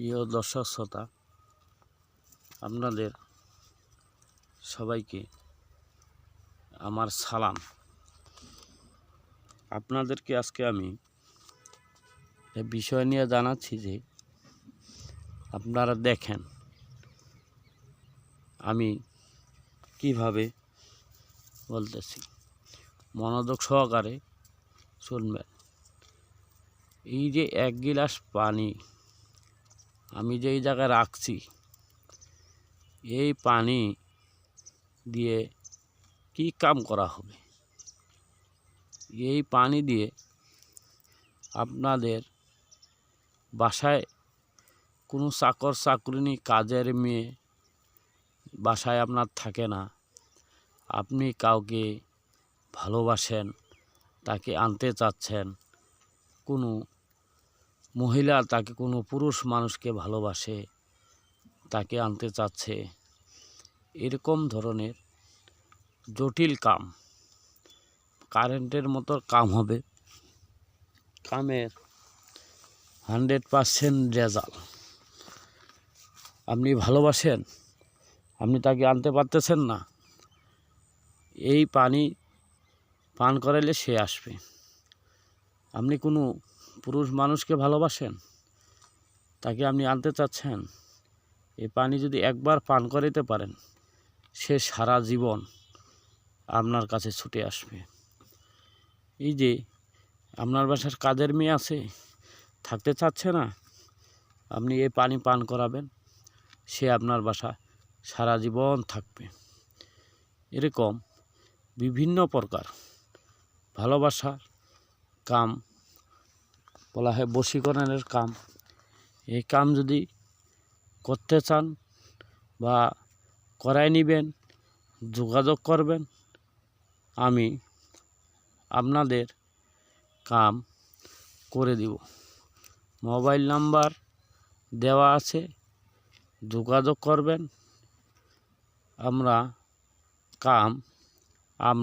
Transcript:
প্রিয় দর্শক শ্রোতা, আপনাদের সবাইকে আমার সালাম। আপনাদেরকে আজকে আমি বিষয় নিয়ে জানাচ্ছি যে আপনারা দেখেন আমি কীভাবে বলতেছি। মনোযোগ সহকারে শুনবেন। এই যে এক গিলাস পানি আমি যেই জায়গায় রাখছি, এই পানি দিয়ে কি কাম করা হবে? এই পানি দিয়ে আপনাদের বাসায় কোনো চাকর চাকরিনী কাজের মেয়ে বাসায় আপনার থাকে না। আপনি কাউকে ভালোবাসেন, তাকে আনতে চাচ্ছেন, কোনো মহিলা তাকে কোনো পুরুষ মানুষকে ভালোবাসে, তাকে আনতে চাচ্ছে, এরকম ধরনের জটিল কাম। কারেন্টের মতো কাম হবে। কামের হান্ড্রেড পারসেন্ট রেজাল্ট। আপনি ভালোবাসেন, আপনি তাকে আনতে পারতেছেন না, এই পানি পান করাইলে সে আসবে। আপনি কোনো পুরুষ মানুষকে ভালোবাসেন, তাকে আপনি আনতে চাচ্ছেন এই পানি যদি একবার পান করাইতে পারেন, সে সারা জীবন আপনার কাছে ছুটে আসবে। এই যে আপনার বাসার কাজের মেয়ে আছে, থাকতে চাচ্ছে না, আপনি এই পানি পান করাবেন, সে আপনার বাসা সারা জীবন থাকবে। এরকম বিভিন্ন প্রকার ভালোবাসার কাম বলা হয় বশীকরণের কাম। এই কাম যদি করতে চান বা করাই নেবেন, যোগাযোগ করবেন, আমি আপনাদের কাম করে দিব। মোবাইল নাম্বার দেওয়া আছে, যোগাযোগ করবেন। আমরা কাম আম